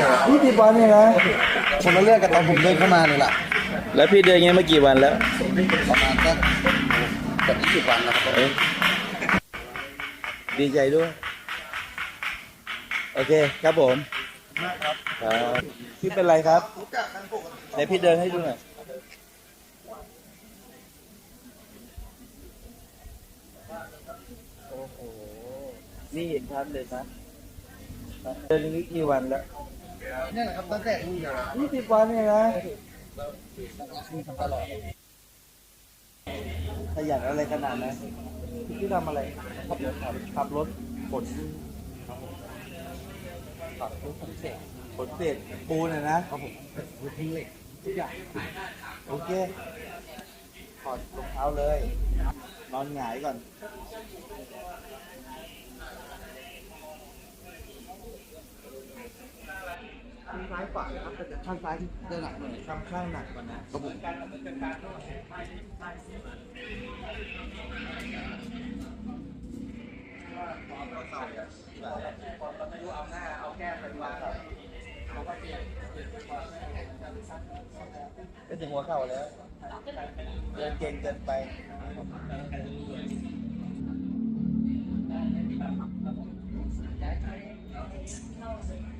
เหรอยี่สิบวันเนี่ยนะคนละเรื่องกับตอนผมเดินเข้ามาเลยล่ะแล้วพี่เดินอย่างเงี้ยมากี่วันแล้ว ประมาณสักเกือบยี่สิบวันนะครับเอ้ยดีใจด้วย โอเคครับผมครับพี่เป็นไรครับไหนพี่เดินให้ดูหน่อยโอ้โหนี่เห็นชัดเลยนะเดินอย่างนี้กี่วันแล้ว นี่แหละครับตั้งแต่ยี่สิบวันเนี่ยนะขยันอะไรขนาดนั้นพี่ทำอะไรขับรถขับรถขนขับรถผมเสร็จขนเศษปูนอะนะครับผมรถทิ้งเหล็กทุกอย่างโอเคถอดรองเท้าเลย นอนหงายก่อน ข้างซ้ายฝังนะครับแต่ข้างซ้ายเดินหนักหน่อยทำข้างหนักก่อนะครับผมก็ถึงหัวเข่าแล้ว เดินเก่งเกินไปแล้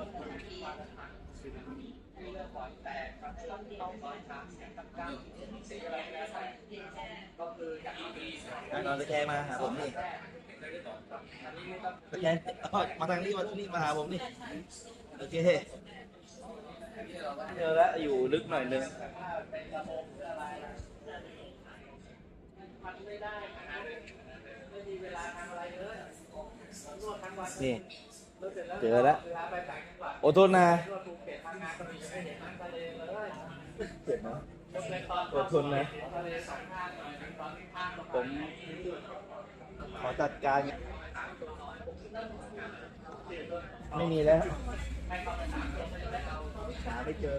วนี้มันจะเจ็บข้างนี้หัวเข่าโอเคตรงนี้นอนข้ามให้ผมหน่อยอะนอนตะแคงมาหาผมนี่ตะแคงมาทางนี้มาทางนี้มาหาผมนี่โอเคเจอแล้วอยู่ลึกหน่อยนึงนี่ เจอแล้วโอโทษนะเจ็บไหมอดทนนะผมขอจัดการ ไม่มีแล้วหาไม่เจอ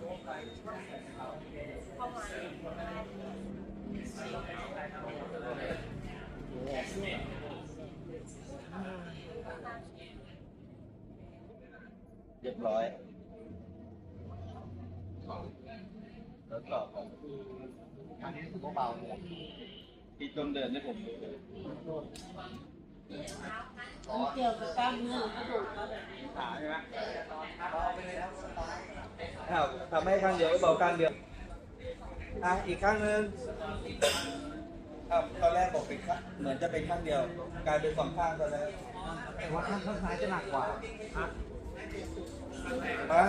เรียบร้อยแล้วก็ของอันนี้ถือว่าเบาเลยพี่ต้นเดินให้ผมดูเลยเกี่ยวกับกล้ามเนื้อกระดูกเขาขาใช่ไหม อ้าวทำให้ข้างเดียวก็เบาข้างเดียวอะอีกข้างหนึงอ้าวตอนแรกบอกเป็นข้างเหมือนจะเป็นข้างเดียว กลายเป็นสองข้างตอนแรกแต่ว่าข้างข้างซ้ายจะหนักกว่าไม่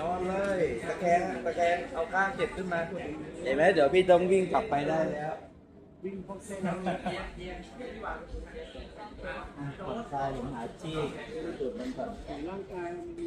นอนเลยตะแคงตะแคงเอาข้างเก็บขึ้นมาเห็นไหมเดี๋ยวพี่ต้องวิ่งกลับไปได้แล้ววิ่งพวกเส้นผ่อนคลายผมหาที่จุดมันก่อนร่างกายมันมี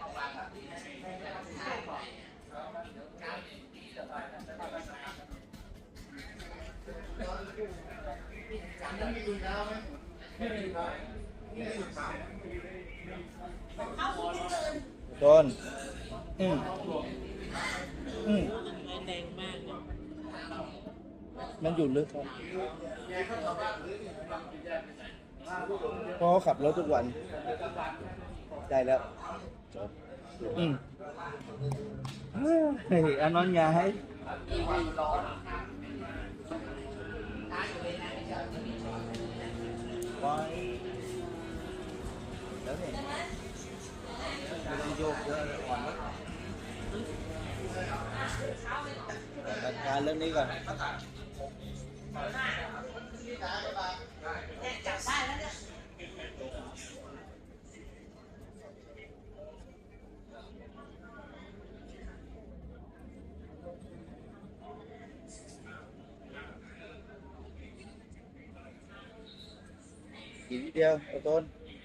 อืมอืมแรงมากมันอยู่ลึกครับเพราะเขาขับรถทุกวัน ได้แล้ว อืม เฮ้ยอันนั้นยาให้ไว้แล้ว เนี่ยไม่ต้องโยก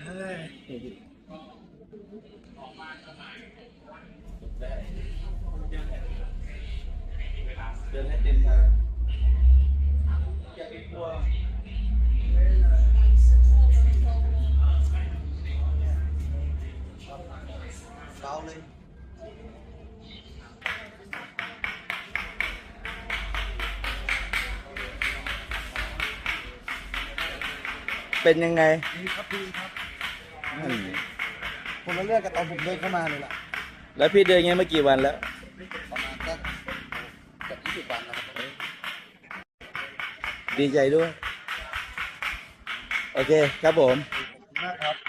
เยอะเลยอ่ เป็นยังไงดีครับดีครับอืมคนละเรื่องกับตอนผมเดินเข้ามาเลยล่ะแล้วพี่เดินอย่างเงี้ยมากี่วันแล้ว ประมาณสักเกือบยี่สิบวันนะครับดีใจด้วย โอเคครับผมค